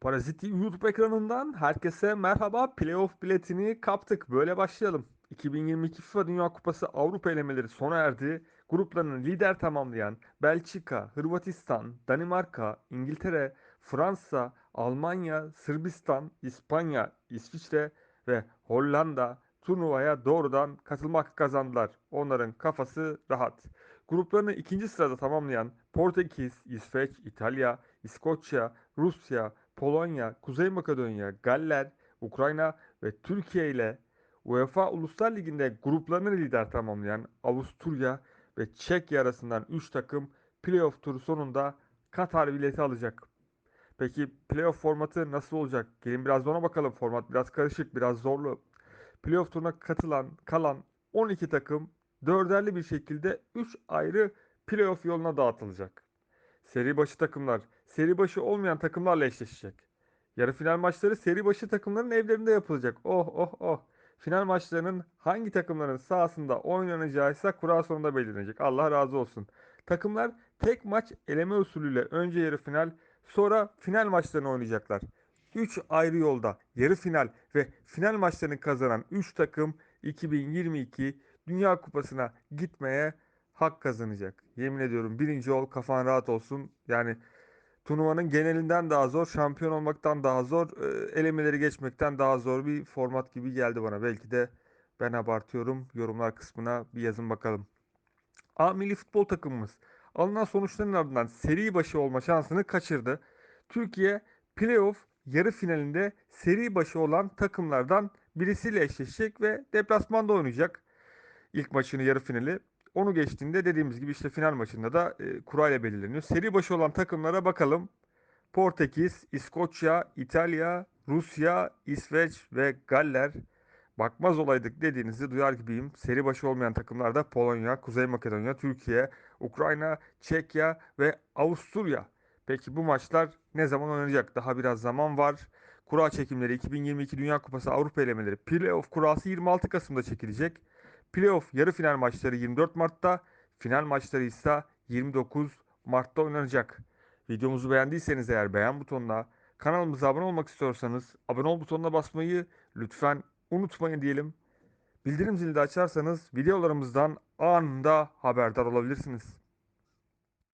Parazit YouTube ekranından herkese merhaba. Playoff biletini kaptık. Böyle başlayalım. 2022 FIFA Dünya Kupası Avrupa elemeleri sona erdi. Gruplarını lider tamamlayan Belçika, Hırvatistan, Danimarka, İngiltere, Fransa, Almanya, Sırbistan, İspanya, İsviçre ve Hollanda turnuvaya doğrudan katılmak kazandılar. Onların kafası rahat. Gruplarını ikinci sırada tamamlayan Portekiz, İsveç, İtalya, İskoçya, Rusya, Polonya, Kuzey Makedonya, Galler, Ukrayna ve Türkiye ile UEFA Uluslar Ligi'nde gruplarını lider tamamlayan Avusturya ve Çekya arasından 3 takım playoff turu sonunda Katar bileti alacak. Peki playoff formatı nasıl olacak? Gelin biraz ona bakalım. Format biraz karışık, biraz zorlu. Playoff turuna katılan, kalan 12 takım dörderli bir şekilde 3 ayrı playoff yoluna dağıtılacak. Seri başı takımlar, seri başı olmayan takımlarla eşleşecek. Yarı final maçları seri başı takımların evlerinde yapılacak. Oh oh oh. Final maçlarının hangi takımların sahasında oynanacağı ise kura sonunda belirlenecek. Allah razı olsun. Takımlar tek maç eleme usulüyle önce yarı final sonra final maçlarını oynayacaklar. 3 ayrı yolda yarı final ve final maçlarını kazanan 3 takım 2022 Dünya Kupası'na gitmeye hak kazanacak. Yemin ediyorum birinci ol kafan rahat olsun. Yani turnuvanın genelinden daha zor, şampiyon olmaktan daha zor, e, elemeleri geçmekten daha zor bir format gibi geldi bana. Belki de ben abartıyorum. Yorumlar kısmına bir yazın bakalım. A milli futbol takımımız alınan sonuçların ardından seri başı olma şansını kaçırdı. Türkiye playoff yarı finalinde seri başı olan takımlardan birisiyle eşleşecek ve deplasmanda oynayacak. İlk maçını yarı finali. Onu geçtiğinde dediğimiz gibi işte final maçında da e, kurayla belirleniyor. Seri başı olan takımlara bakalım. Portekiz, İskoçya, İtalya, Rusya, İsveç ve Galler. Bakmaz olaydık dediğinizi duyar gibiyim. Seri başı olmayan takımlarda Polonya, Kuzey Makedonya, Türkiye, Ukrayna, Çekya ve Avusturya. Peki bu maçlar ne zaman oynanacak? Daha biraz zaman var. Kura çekimleri 2022 Dünya Kupası Avrupa elemeleri Playoff kurası 26 Kasım'da çekilecek. Playoff yarı final maçları 24 Mart'ta, final maçları ise 29 Mart'ta oynanacak. Videomuzu beğendiyseniz eğer beğen butonuna, kanalımıza abone olmak istiyorsanız abone ol butonuna basmayı lütfen unutmayın diyelim. Bildirim zili de açarsanız videolarımızdan anında haberdar olabilirsiniz.